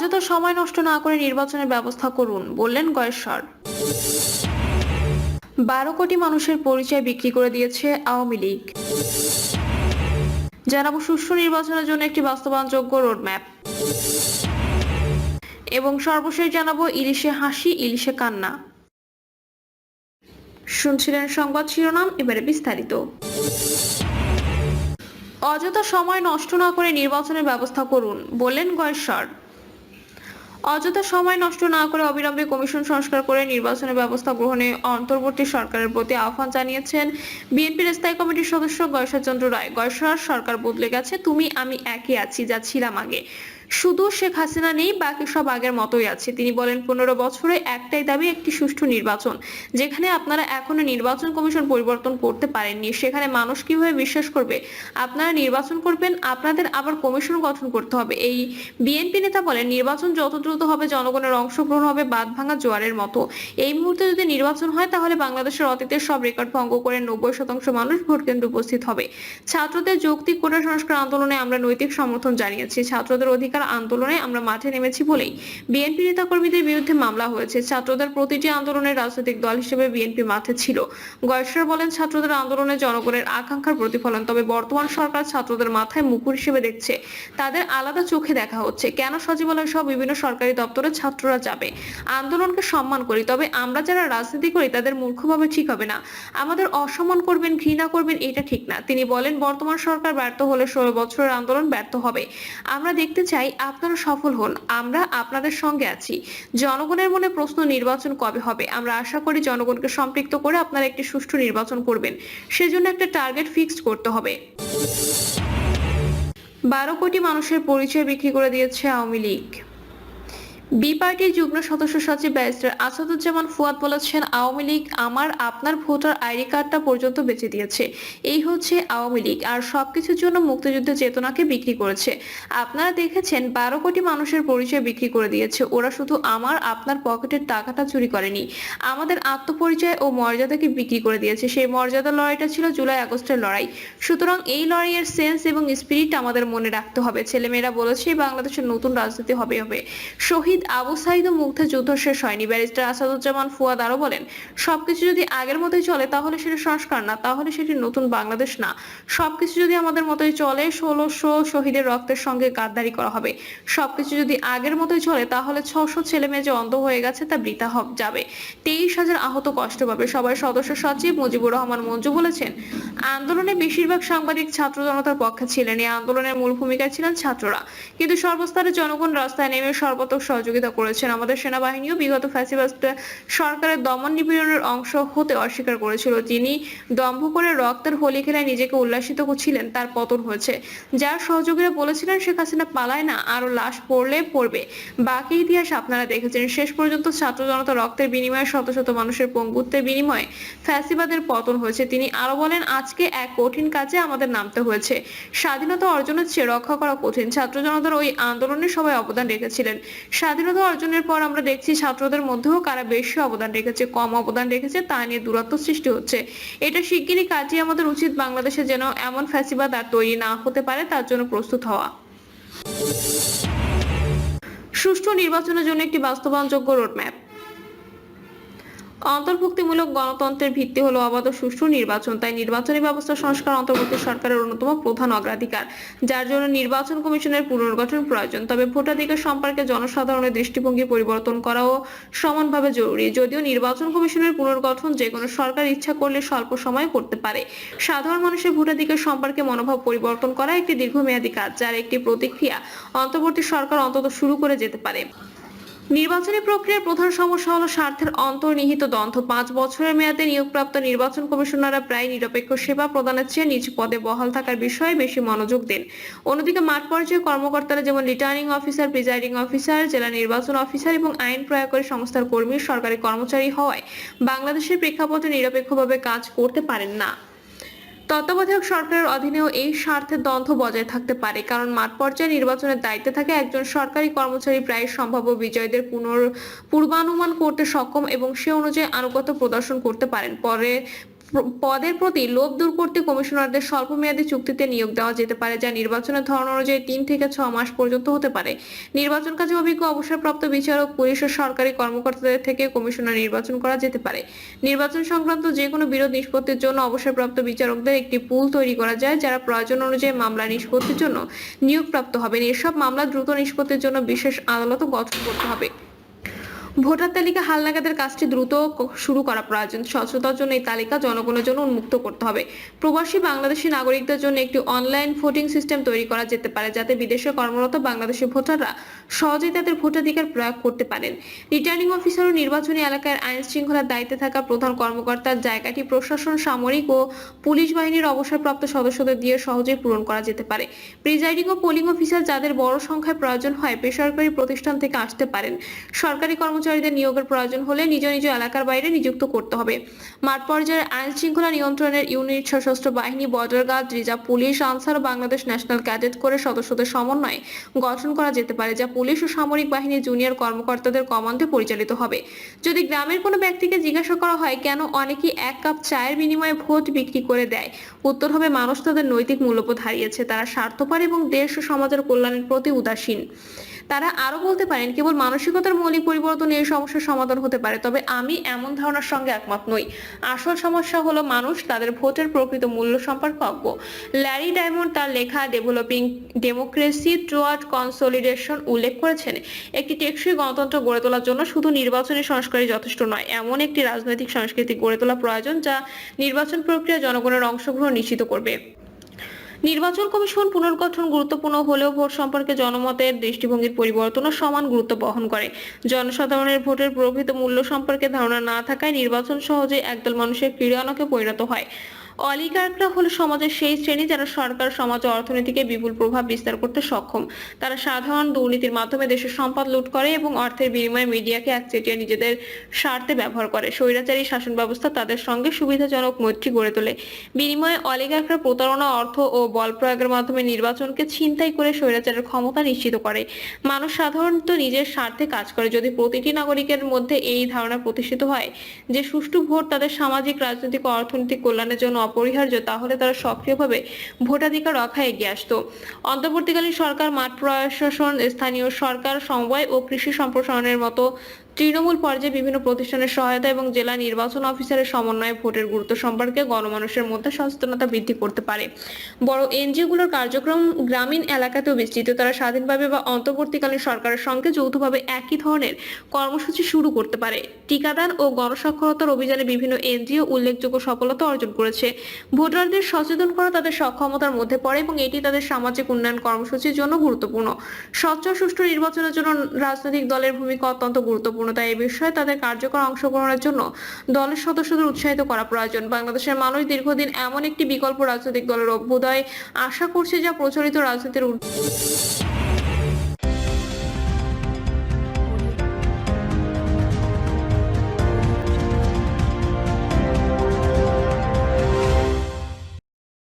অযথা সময় নষ্ট না করে নির্বাচনের ব্যবস্থা করুন, বললেন গয়েশ্বর। বারো কোটি মানুষের পরিচয় বিক্রি করে দিয়েছে আওয়ামী লীগ। জানাব সুষ্ঠু নির্বাচনের জন্য একটি বাস্তবায়নযোগ্য রোডম্যাপ। এবং সর্বশেষ জানাব ইলিশে হাসি, ইলিশে কান্না। শুনছিলেন সংবাদ শিরোনাম, এবারে বিস্তারিত। অযথা সময় নষ্ট না করে নির্বাচনের ব্যবস্থা করুন, বললেন গয়েশ্বর। অযথা সময় নষ্ট না করে অবিলম্বে কমিশন সংস্কার করে নির্বাচনের ব্যবস্থা গ্রহণে অন্তর্বর্তী সরকারের প্রতি আহ্বান জানিয়েছেন বিএনপির স্থায়ী কমিটির সদস্য গয়সাচন্দ্র রায়। গয়সা সরকার বদলে গেছে, তুমি, আমি একই আছি, যা ছিলাম আগে। শুধু শেখ হাসিনা নেই, বাকি সব আগের মতোই আছে। তিনি বলেন, পনেরো বছরে একটাই দাবি, একটি সুষ্ঠু নির্বাচন, যেখানে আপনারা এখনও নির্বাচন কমিশন পরিবর্তন করতে পারেননি। সেখানে মানুষ কীভাবে বিশ্বাস করবে? আপনারা নির্বাচন করবেন, আপনাদের আবার কমিশন গঠন করতে হবে। এই বিএনপি নেতা বলেন, নির্বাচন যত দ্রুত হবে, জনগণের অংশগ্রহণ হবে বাদ ভাঙা জোয়ারের মতো। এই মুহূর্তে যদি নির্বাচন হয়, তাহলে বাংলাদেশের অতীতের সব রেকর্ড ভঙ্গ করে নব্বই শতাংশ মানুষ ভোট কেন্দ্রে উপস্থিত হবে। ছাত্রদের যৌক্তিক কোটা সংস্কার আন্দোলনে আমরা নৈতিক সমর্থন জানিয়েছি। ছাত্রদের অধিকার আন্দোলনে আমরা মাঠে নেমেছি বলেই বিএনপি নেতাকর্মীদের বিরুদ্ধে মামলা হয়েছে। ছাত্রদের প্রতিটি আন্দোলনের রাজনৈতিক দল হিসেবে বিএনপি মাঠে ছিল। গয়েশ্বর বলেন, ছাত্রদের আন্দোলনে জনগণের আকাঙ্ক্ষার প্রতিফলন, তবে বর্তমান সরকার ছাত্রদের মাথায় মুকুর হিসেবে দেখছে। তাদের আলাদা চোখে দেখা হচ্ছে। কেন সচিবালয় সহ বিভিন্ন সরকারি দপ্তরে ছাত্ররা যাবে? আন্দোলনকে সম্মান করি, তবে আমরা যারা রাজনীতি করি, তাদের মূর্খভাবে ঠিক হবে না। আমাদের অসম্মান করবেন, ঘৃণা করবেন, এটা ঠিক না। তিনি বলেন, বর্তমান সরকার ব্যর্থ হলে ষোলো বছরের আন্দোলন ব্যর্থ হবে। আমরা দেখতে চাই আপনারা সফল হন। আমরা আপনাদের সঙ্গে আছি। জনগণের মনে প্রশ্ন নির্বাচন কবে হবে? আমরা আশা করি জনগণকে সম্পৃক্ত করে আপনারা একটি সুষ্ঠু নির্বাচন করবেন। সেজন্য একটা টার্গেট ফিক্সড করতে হবে। বারো কোটি মানুষের পরিচয় বিক্রি করে দিয়েছে আওয়ামী লীগ। বি পার্টির যুগ্ম সদস্য সচিব ব্যারিস্টার আসাদুজ্জামান ফুয়াদ বলেছেন, আওয়ামী লীগ আমার আপনার ভোটার আইডি কার্ডটা পর্যন্ত বেঁচে দিয়েছে। এই হচ্ছে আওয়ামী লীগ আর সবকিছুর জন্য মুক্তিযুদ্ধের চেতনাকে বিক্রি করেছে। আপনারা দেখেছেন, বারো কোটি মানুষের পরিচয় বিক্রি করে দিয়েছে। ওরা শুধু আমার আপনার পকেটের টাকাটা চুরি করেনি। আমাদের আত্মপরিচয় ও মর্যাদাকে বিক্রি করে দিয়েছে। সেই মর্যাদা লড়াইটা ছিল জুলাই আগস্টের লড়াই। সুতরাং এই লড়াইয়ের সেন্স এবং স্পিরিট আমাদের মনে রাখতে হবে। ছেলেমেয়েরা বলেছে, বাংলাদেশের নতুন রাজনীতি হবে হবে। শহীদ আবু সাইদ ও মুগ্ধে যুদ্ধ শেষ হয়নি। ব্যারিস্টার আসাদুজ্জামান ফুয়াদ আরও বলেন, সবকিছু যদি আগের মতোই চলে, তাহলে সেটি সংস্কার না, তাহলে সেটি নতুন বাংলাদেশ না। সবকিছু যদি আমাদের মতোই চলে, ষোলোশো শহীদের রক্তের সঙ্গে গাদ্দারি করা হবে। সবকিছু যদি আগের মতোই চলে, তাহলে ছশো ছেলে মেয়ে যে অন্ধ হয়ে গেছে, তা বৃথা যাবে। তেইশ হাজার আহত কষ্ট পাবে। সবাই সদস্য সচিব মুজিবুর রহমান মঞ্জু বলেছেন, আন্দোলনে বেশিরভাগ সাংবাদিক ছাত্র জনতার পক্ষে ছিলেন। এই আন্দোলনের মূল ভূমিকায় ছিলেন ছাত্ররা। কিন্তু সর্বস্তরে জনগণ রাস্তায় নেমে সর্বাত্মক সহযোগিতা করেছেন। আমাদের সেনাবাহিনীও বিগত ফ্যাসিবাস্ট সরকারের দমন নিপীড়নের অংশ হতে অস্বীকার করেছিল। তিনি দম্ভ করে রক্তের হোলি খেলায় নিজেকে উল্লাসিত করছিলেন তার পতন হয়েছে। যার সহযোগীরা বলেছিলেন, শেখ হাসিনা পালায় না আরও লাশ পড়লে পড়বে। বাকি ইতিহাস আপনারা দেখেছেন। শেষ পর্যন্ত ছাত্র জনতা রক্তের বিনিময়ে শত শত মানুষের পঙ্গুত্বের বিনিময়ে ফ্যাসিবাদের পতন হয়েছে। তিনি আরও বলেন, আজকে এক কঠিন কাজে আমাদের নামতে হয়েছে। স্বাধীনতা অর্জনের চেয়ে রক্ষা করা কঠিন। ছাত্র জনতার ওই আন্দোলনে সবাই অবদান রেখেছিলেন। স্বাধীনতা অর্জনের পর আমরা দেখছি ছাত্রদের মধ্যেও কারা বেশি অবদান রেখেছে, কম অবদান রেখেছে তা নিয়ে দূরত্ব সৃষ্টি হচ্ছে। এটা শিগগিরই কাজে আমাদের উচিত বাংলাদেশে যেন এমন ফ্যাসিবাদ আর তৈরি না হতে পারে, তার জন্য প্রস্তুত হওয়া। সুষ্ঠু নির্বাচনের জন্য একটি বাস্তবায়নযোগ্য রোডম্যাপ অন্তর্ভুক্তিমূলক গণতন্ত্রের ভিত্তি হলো অবাধ সুষ্ঠু নির্বাচন। তাই নির্বাচনী ব্যবস্থা সংস্কার অন্তর্বর্তী সরকারের অন্যতম প্রধান অগ্রাধিকার, যার জন্য নির্বাচন কমিশনের পুনর্গঠন প্রয়োজন। তবে ভোটাধিকার সম্পর্কে জনসাধারণের দৃষ্টিভঙ্গি পরিবর্তন করাও সমানভাবে জরুরি। যদিও নির্বাচন কমিশনের পুনর্গঠন যে কোনো সরকার ইচ্ছা করলে স্বল্প সময়ে করতে পারে। সাধারণ মানুষের ভোটাধিকার সম্পর্কে মনোভাব পরিবর্তন করা একটি দীর্ঘমেয়াদী কাজ, যার একটি প্রতিক্রিয়া অন্তর্বর্তী সরকার অন্তত শুরু করে যেতে পারে। নির্বাচনী প্রক্রিয়ার প্রধান সমস্যা হলো স্বার্থের অন্তর্নিহিত দ্বন্দ্ব। পাঁচ বছরের মেয়াদে নিয়োগপ্রাপ্ত নির্বাচন কমিশনাররা প্রায় নিরপেক্ষ সেবা প্রদানের চেয়ে নিজ পদে বহাল থাকার বিষয়ে বেশি মনোযোগ দেন। অন্যদিকে মাঠ পর্যায়ে কর্মকর্তারা যেমন রিটার্নিং অফিসার, প্রিজাইডিং অফিসার, জেলা নির্বাচন অফিসার এবং আইন প্রয়োগকারী সংস্থার কর্মী, সরকারি কর্মচারী হওয়ায় বাংলাদেশের প্রেক্ষাপটে নিরপেক্ষভাবে কাজ করতে পারেন না। তত্ত্বাবধায়ক সরকারের অধীনেও এই স্বার্থের দ্বন্দ্ব বজায় থাকতে পারে, কারণ মাঠ পর্যায়ে নির্বাচনের দায়িত্বে থাকে একজন সরকারি কর্মচারী প্রায় সম্ভাব্য বিজয়ীদের পুনর পূর্বানুমান করতে সক্ষম এবং সে অনুযায়ী আনুগত্য প্রদর্শন করতে পারেন। পরে প্র- পদের প্রতি লোভ দূর করতে কমিশনারদের স্বল্পমেয়াদী চুক্তিতে নিয়োগ দেওয়া যেতে পারে, যা নির্বাচনের ধরন অনুযায়ী তিন থেকে ছ মাস পর্যন্ত হতে পারে। নির্বাচন কাজে অভিজ্ঞ অবসরপ্রাপ্ত বিচারক, পুলিশ ও সরকারি কর্মকর্তাদের থেকে কমিশনার নির্বাচন করা যেতে পারে। নির্বাচন সংক্রান্ত যে কোনো বিরোধ নিষ্পত্তির জন্য অবসরপ্রাপ্ত বিচারকদের একটি পুল তৈরি করা যায়, যারা প্রয়োজন অনুযায়ী মামলা নিষ্পত্তির জন্য নিয়োগপ্রাপ্ত হবেন। এসব মামলা দ্রুত নিষ্পত্তির জন্য বিশেষ আদালতও গঠন করতে হবে। ভোটার তালিকা হালনাগাদের কাজটি দ্রুত শুরু করা প্রয়োজন। স্বচ্ছতার জন্য এই তালিকা জনগণের জন্য উন্মুক্ত করতে হবে। প্রবাসী বাংলাদেশি নাগরিকদের জন্য একটি অনলাইন ভোটিং সিস্টেম তৈরি করা যেতে পারে, যাতে বিদেশে কর্মরত বাংলাদেশি ভোটাররা সহজেই তাদের ভোটাধিকার প্রয়োগ করতে পারেন। রিটার্নিং অফিসার ও নির্বাচনী এলাকার আইন শৃঙ্খলার দায়িত্বে থাকা প্রধান কর্মকর্তার জায়গাটি প্রশাসন, সামরিক ও পুলিশ বাহিনীর অবসরপ্রাপ্ত সদস্যদের দিয়ে সহজেই পূরণ করা যেতে পারে। প্রিজাইডিং ও পোলিং অফিসার যাদের বড় সংখ্যায় প্রয়োজন হয়, বেসরকারি প্রতিষ্ঠান থেকে আসতে পারেন। সরকারি কর্মচারীদের নিয়োগের প্রয়োজন হলে নিজ নিজ এলাকার বাইরে নিযুক্ত করতে হবে। মাঠ পর্যায়ের আইন শৃঙ্খলা নিয়ন্ত্রণের ইউনিট সশস্ত্র বাহিনী border guard reserve police, Ansar, Bangladesh national cadet করে সদস্যদের সমন্বয়ে গঠন করা যেতে পারে, যা পুলিশ ও সামরিক বাহিনীর জুনিয়র কর্মকর্তাদের কমান্ডে পরিচালিত হবে। যদি গ্রামের কোনো ব্যক্তিকে জিজ্ঞাসা করা হয়, কেন অনেকেই এক কাপ চায়ের বিনিময়ে ভোট বিক্রি করে দেয়? উত্তর হবে, মানুষ তাদের নৈতিক মূল্যবোধ হারিয়েছে, তারা স্বার্থপর এবং দেশ ও সমাজের কল্যাণের প্রতি উদাসীন। তারা আরও বলতে পারেন, কেবল মানসিকতার মৌলিক পরিবর্তন এই সমস্যার সমাধান হতে পারে, তবে আমি এমন ধারণার সঙ্গে একমত নই। আসল সমস্যা হলো মানুষ তাদের ভোটের প্রকৃত মূল্য সম্পর্কে অজ্ঞ। ল্যারি ডায়মন্ড তার লেখা ডেভেলপিং ডেমোক্রেসি টুয়ার্ড কনসলিডেশন উল্লেখ করেছেন, একটি টেকসই গণতন্ত্র গড়ে তোলার জন্য শুধু নির্বাচনী সংস্কারই যথেষ্ট নয়, এমন একটি রাজনৈতিক সংস্কৃতি গড়ে তোলা প্রয়োজন যা নির্বাচন প্রক্রিয়া জনগণের অংশগ্রহণ নিশ্চিত করবে। নির্বাচন কমিশন পুনর্গঠন গুরুত্বপূর্ণ হলেও ভোট সম্পর্কে জনমতের দৃষ্টিভঙ্গির পরিবর্তনও সমান গুরুত্ব বহন করে। জনসাধারণের ভোটের প্রকৃত মূল্য সম্পর্কে ধারণা না থাকায় নির্বাচন সহজে একদল মানুষের ক্রীড়ানকে পরিণত হয়। অলিগার্করা হলো সমাজের সেই শ্রেণি যারা সরকার, সমাজ অর্থনীতিকে বিপুল প্রভাব বিস্তার করতে সক্ষম। তারা সাধারণ দুর্নীতির মাধ্যমে দেশের সম্পদ লুট করে এবং অর্থের বিনিময়ে মিডিয়াকে একচেটিয়া নিজেদের স্বার্থে ব্যবহার করে। স্বৈরাচারী শাসন ব্যবস্থা তাদের সঙ্গে সুবিধাজনক মৈত্রী গড়ে তোলে। বিনিময়ে অলিগার্করা প্রতারণা, অর্থ ও বল প্রয়োগের মাধ্যমে নির্বাচনকে ছিনতাই করে স্বৈরাচারের ক্ষমতা নিশ্চিত করে। মানুষ সাধারণত নিজের স্বার্থে কাজ করে। যদি প্রতিটি নাগরিকের মধ্যে এই ধারণা প্রতিষ্ঠিত হয় যে সুষ্ঠু ভোট তাদের সামাজিক, রাজনৈতিক ও অর্থনৈতিক কল্যাণের জন্য অপরিহার্য, তাহলে তারা সক্রিয়ভাবে ভোটাধিকার রক্ষায় এগিয়ে আসতো। অন্তর্বর্তীকালীন সরকার মাঠ প্রশাসন, স্থানীয় সরকার, সমবায় ও কৃষি সম্প্রসারণের মতো তৃণমূল পর্যায়ে বিভিন্ন প্রতিষ্ঠানের সহায়তা এবং জেলা নির্বাচন অফিসারের সমন্বয়ে ভোটের গুরুত্ব সম্পর্কে গণমানুষের মধ্যে সচেতনতা বৃদ্ধি করতে পারে। বড় এনজিওগুলোর কার্যক্রম গ্রামীণ এলাকাতেও বিস্তৃত। তারা স্বাধীনভাবে বা অন্তর্বর্তীকালীন সরকারের সঙ্গে যৌথভাবে একই ধরনের কর্মসূচি শুরু করতে পারে। টিকাদান ও গণসাক্ষরতার অভিযানে বিভিন্ন এনজিও উল্লেখযোগ্য সফলতা অর্জন করেছে। ভোটারদের সচেতন করা তাদের সক্ষমতার মধ্যে পড়ে এবং এটি তাদের সামাজিক উন্নয়ন কর্মসূচির জন্য গুরুত্বপূর্ণ। স্বচ্ছ সুষ্ঠু নির্বাচনের জন্য রাজনৈতিক দলের ভূমিকা অত্যন্ত গুরুত্বপূর্ণ। তাই এই বিষয়ে তাদের কার্যকর অংশগ্রহণের জন্য দলের সদস্যদের উৎসাহিত করা প্রয়োজন। বাংলাদেশের মানুষ দীর্ঘদিন এমন একটি বিকল্প রাজনৈতিক দলের অভ্যুদয় আশা করছে যা প্রচলিত রাজনীতির